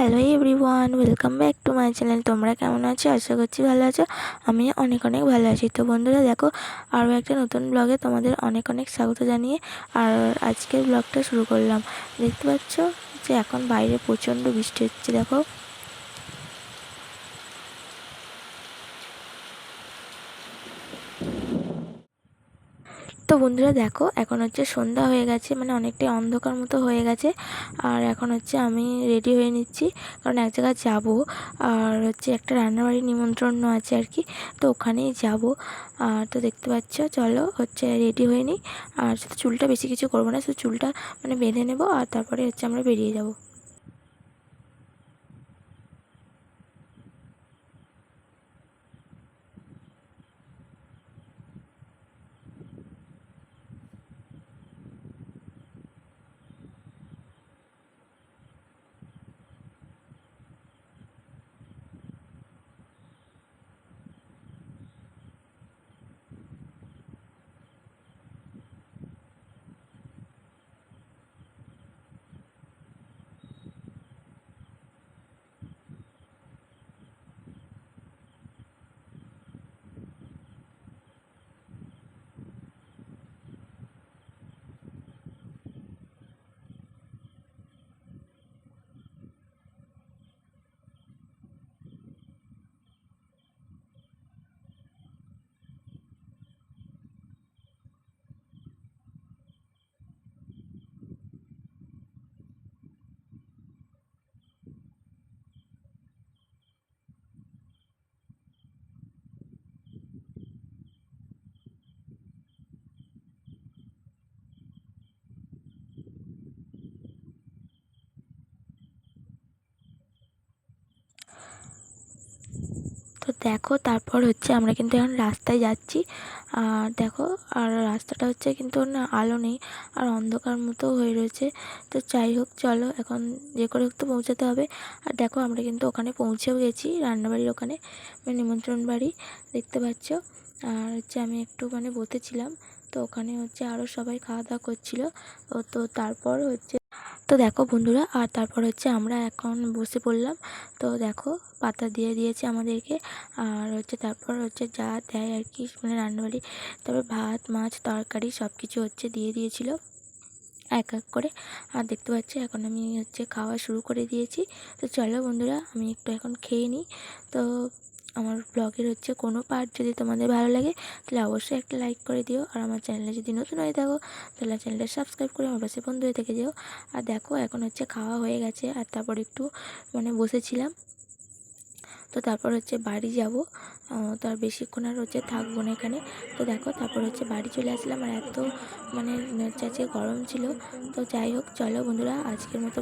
Hello everyone welcome back to my channel তোমরা কেমন আছো? আশা করছি ভালো আছো। আমি অনেক অনেক ভালো আছি। তো বন্ধুরা, দেখো, আরও একটা নতুন ব্লগে তোমাদের অনেক অনেক স্বাগত জানিয়ে আর আজকের ব্লগটা শুরু করলাম। দেখতে পাচ্ছ যে এখন বাইরে প্রচণ্ড বৃষ্টি হচ্ছে, দেখো। তো বন্ধুরা দেখো, এখন হচ্ছে সন্ধ্যা হয়ে গেছে মানে অনেকটাই অন্ধকার মতো হয়ে গেছে। আর এখন হচ্ছে আমি রেডি হয়ে নিচ্ছি, কারণ এক জায়গায় যাব। আর হচ্ছে একটা রান্নাবাড়ির নিমন্ত্রণ আছে আর কি, তো ওখানেই যাব। আর তো দেখতে পাচ্ছ, চলো হচ্ছে রেডি হয়ে নিই। আর শুধু চুলটা বেশি কিছু করব না, শুধু চুলটা মানে বেঁধে নেব, আর তারপরে হচ্ছে আমরা বেরিয়ে যাব। তো দেখো, তারপর হচ্ছে আমরা কিন্তু এখন রাস্তায় যাচ্ছি। আর দেখো, আর রাস্তাটা হচ্ছে কিন্তু না আলো নেই, আর অন্ধকার মতো হয়ে রয়েছে। তো যাই হোক, চলো এখন যে করে হোক তো পৌঁছাতে হবে। আর দেখো, আমরা কিন্তু ওখানে পৌঁছেও গেছি, রান্নাবাড়ির ওখানে মানে নিমন্ত্রণ বাড়ি, দেখতে পাচ্ছ? আর হচ্ছে আমি একটু মানে বসেছিলাম, তো ওখানে হচ্ছে আরও সবাই খাওয়া দাওয়া করছিল। তো তারপর হচ্ছে তো দেখো বন্ধুরা, আর তারপর হচ্ছে আমরা এখন বসে পড়লাম। তো দেখো, পাতা দিয়ে দিয়েছে আমাদেরকে। আর হচ্ছে তারপর হচ্ছে যা দেয় আর কি মানে রান্নাবাড়ি, তারপর ভাত, মাছ, তরকারি সব কিছু হচ্ছে দিয়ে দিয়েছিল। এক এক করে। আর দেখতে পাচ্ছি, এখন আমি হচ্ছে খাওয়া শুরু করে দিয়েছি। তো চলো বন্ধুরা, আমি একটু এখন খেয়ে নিই। তো আমার ব্লগের হচ্ছে কোনো পার্ট যদি তোমাদের ভালো লাগে, তাহলে অবশ্যই একটা লাইক করে দিও। আর আমার চ্যানেলে যদি নতুন হয়ে থাকো, তাহলে চ্যানেলটা সাবস্ক্রাইব করে আমার পাশে বন্ধু হয়ে থেকে যেও। আর দেখো, এখন হচ্ছে খাওয়া হয়ে গেছে। আর তারপর একটু মানে বসেছিলাম। তো তারপর হচ্ছে বাড়ি যাব। তো আর বেশিক্ষণ আর হচ্ছে থাকব না এখানে। তো দেখো, তারপর হচ্ছে বাড়ি চলে আসলাম আর এত মানে চাচিয়ে গরম ছিল। তো যাই হোক, চলো বন্ধুরা, আজকের মতো